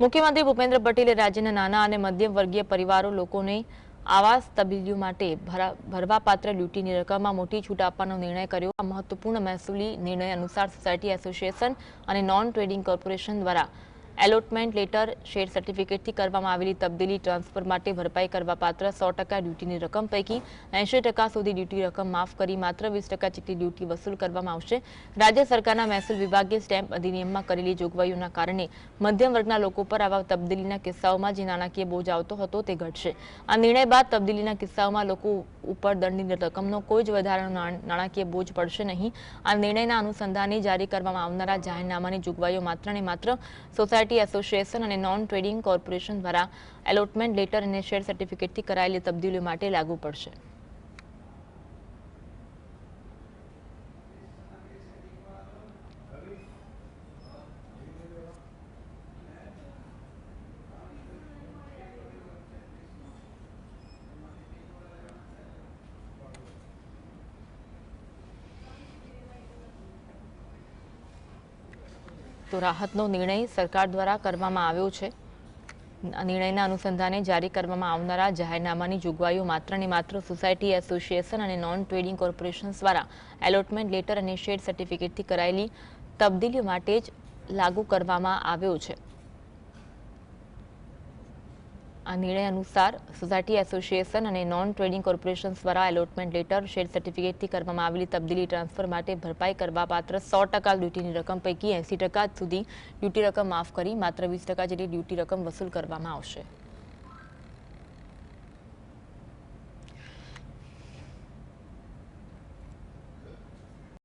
મુખ્યમંત્રી ભૂપેન્દ્ર પટેલે રાજ્યના નાના અને મધ્યમ વર્ગીય પરિવારો લોકોને આવાસ તબદીલીઓ માટે ભરા- ભરવાપાત્ર ડ્યુટીની રકમમાં મોટી છૂટ આપવાનો નિર્ણય કર્યો. આ મહત્વપૂર્ણ મહેસૂલી નિર્ણય અનુસાર સોસાયટી એસોસિએશન અને નોન ટ્રેડિંગ કોર્પોરેશન દ્વારા એલોટમેન્ટ લેટર શેર સર્ટિફિકેટથી કરવામાં આવેલી તબદીલી ટ્રાન્સફર માટે ભરપાઈ કરવા પાત્ર સો ટકા ડ્યુટીની રકમ પૈકી એંશી ટકા સુધી ડ્યુટી રકમ માફ કરી માત્ર વીસ ટકા જેટલી ડ્યુટી વસૂલ કરવામાં આવશે. રાજ્ય સરકારના મહેસૂલ વિભાગે સ્ટેમ્પ અધિનિયમમાં કરેલી જોગવાઈઓના કારણે મધ્યમ વર્ગના લોકો પર આવા તબદીલીના કિસ્સાઓમાં જે નાણાકીય બોજ આવતો હતો તે ઘટશે. આ નિર્ણય બાદ તબદીલીના કિસ્સાઓમાં લોકો ઉપર દંડની રકમનો કોઈ જ વધારાનો નાણાકીય બોજ પડશે નહીં. આ નિર્ણયના અનુસંધાને જારી કરવામાં આવનારા જાહેરનામાની જોગવાઈઓ માત્ર ને માત્ર સોસાયટી એસોસિએશન અને નોન ટ્રેડિંગ કોર્પોરેશન દ્વારા એલોટમેન્ટ લેટર અને શેર સર્ટિફિકેટથી કરાયેલી તબદીલીઓ માટે લાગુ પડશે. તો રાહતનો નિર્ણય સરકાર દ્વારા કરવામાં આવ્યો છે. નિર્ણયના અનુસંધાને જારી કરવામાં આવનારા જાહેરનામાની જોગવાઈઓ માત્ર ને માત્ર સોસાયટી એસોસિએશન અને નોન ટ્રેડિંગ કોર્પોરેશન દ્વારા એલોટમેન્ટ લેટર અને શેડ સર્ટિફિકેટથી કરાયેલી તબદીલી માટે જ લાગુ કરવામાં આવ્યો છે. આ નિર્ણય અનુસાર સોસાયટી એસોસિએશન અને નોન ટ્રેડિંગ કોર્પોરેશન દ્વારા એલોટમેન્ટ લેટર, શેર સર્ટિફિકેટથી કરવામાં આવેલી તબદીલી ટ્રાન્સફર માટે ભરપાઈ કરવા પાત્ર સો ટકા ડ્યુટીની રકમ પૈકી એંસી ટકા સુધી ડ્યુટી રકમ માફ કરી, માત્ર વીસ ટકા જેટલી ડ્યુટી રકમ વસૂલ કરવામાં આવશે.